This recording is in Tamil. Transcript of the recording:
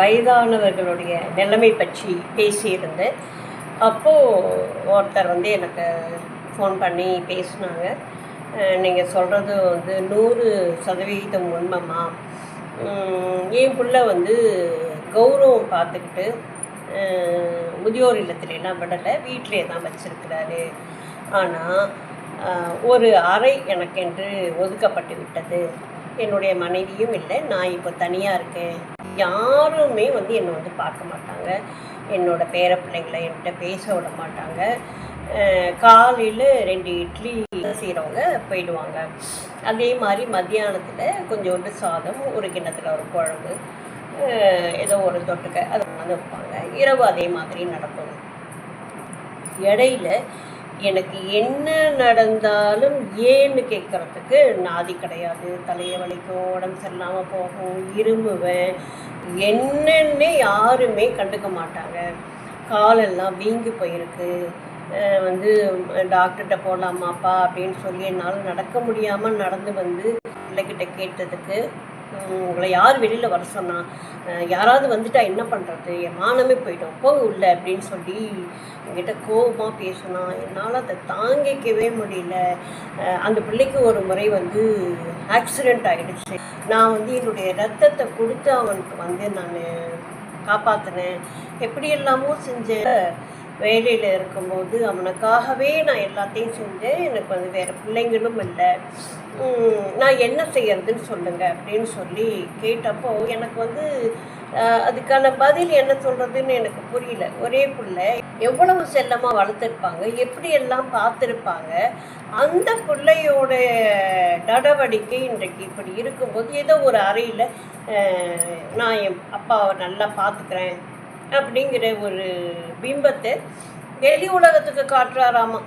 வயதானவர்களுடைய நிலைமை பற்றி பேசியிருந்தேன் அப்போது ஒருத்தர் வந்து எனக்கு ஃபோன் பண்ணி பேசினாங்க. நீங்கள் சொல்கிறது வந்து நூறு சதவிகிதம் உண்மைமா என் புள்ள வந்து கௌரவம் பார்த்துக்கிட்டு முதியோர் இல்லத்துலலாம் விடலை வீட்டிலே தான் வச்சிருக்கிறாரு. ஆனால் ஒரு அறை எனக்கென்று ஒதுக்கப்பட்டு விட்டது. என்னுடைய மனைவியும் இல்லை. நான் இப்போ தனியாக இருக்கேன். யாருமே வந்து என்னை வந்து பார்க்க மாட்டாங்க. என்னோடய பேர பிள்ளைங்களை என்கிட்ட பேச விட மாட்டாங்க. காலையில் ரெண்டு இட்லி செய்கிறவங்க போயிடுவாங்க. அதே மாதிரி மத்தியானத்தில் கொஞ்சோண்டு சாதம் ஒரு கிண்ணத்தில் ஒரு குழம்பு ஏதோ ஒரு தொட்டுக்க அது வந்து வைப்பாங்க. இரவு அதே மாதிரி நடக்கும். இடையில எனக்கு என்ன நடந்தாலும் ஏன்னு கேட்குறதுக்கு நாதி கிடையாது. தலையை வலிக்கும் உடம்பு சரியில்லாமல் போகும் இருமுவேன். என்னன்னே யாருமே கண்டுக்க மாட்டாங்க. காலெல்லாம் வீங்கி போயிருக்கு. வந்து டாக்டர்கிட்ட போகலாமாப்பா அப்படின்னு சொல்லி என்னால் நடக்க முடியாமல் நடந்து வந்து பிள்ளைகிட்ட கேட்டதுக்கு உங்களை யார் வெளியில் வர சொன்னால் யாராவது வந்துட்டா என்ன பண்ணுறது என் மானமே போயிட்டோம் போக உள்ள அப்படின்னு சொல்லி என்கிட்ட கோபமாக பேசினா என்னால் அதை தாங்கிக்கவே முடியல. அந்த பிள்ளைக்கு ஒரு முறை வந்து ஆக்சிடெண்ட் ஆகிடுச்சு நான் வந்து என்னுடைய ரத்தத்தை கொடுத்து அவனுக்கு வந்து நான் காப்பாற்றினேன் எப்படி எல்லாமோ செஞ்சேன். வேலையில் இருக்கும்போது அவனுக்காகவே நான் எல்லாத்தையும் செஞ்சேன். எனக்கு வந்து வேறு பிள்ளைங்களும் இல்லை. நான் என்ன செய்யறதுன்னு சொல்லுங்கள் அப்படின்னு சொல்லி கேட்டப்போ எனக்கு வந்து அதுக்கான பதில் என்ன சொல்கிறதுன்னு எனக்கு புரியல. ஒரே பிள்ளை எவ்வளவு செல்லமாக வளர்த்துருப்பாங்க எப்படியெல்லாம் பார்த்துருப்பாங்க அந்த பிள்ளையோட நடவடிக்கை இன்றைக்கு இப்படி இருக்கும்போது ஏதோ ஒரு அறையில் நான் என் அப்பாவை நல்லா பார்த்துக்கிறேன் அப்படிங்கிற ஒரு பிம்பத்தை வெளி உலகத்துக்கு காட்டுறாராமா?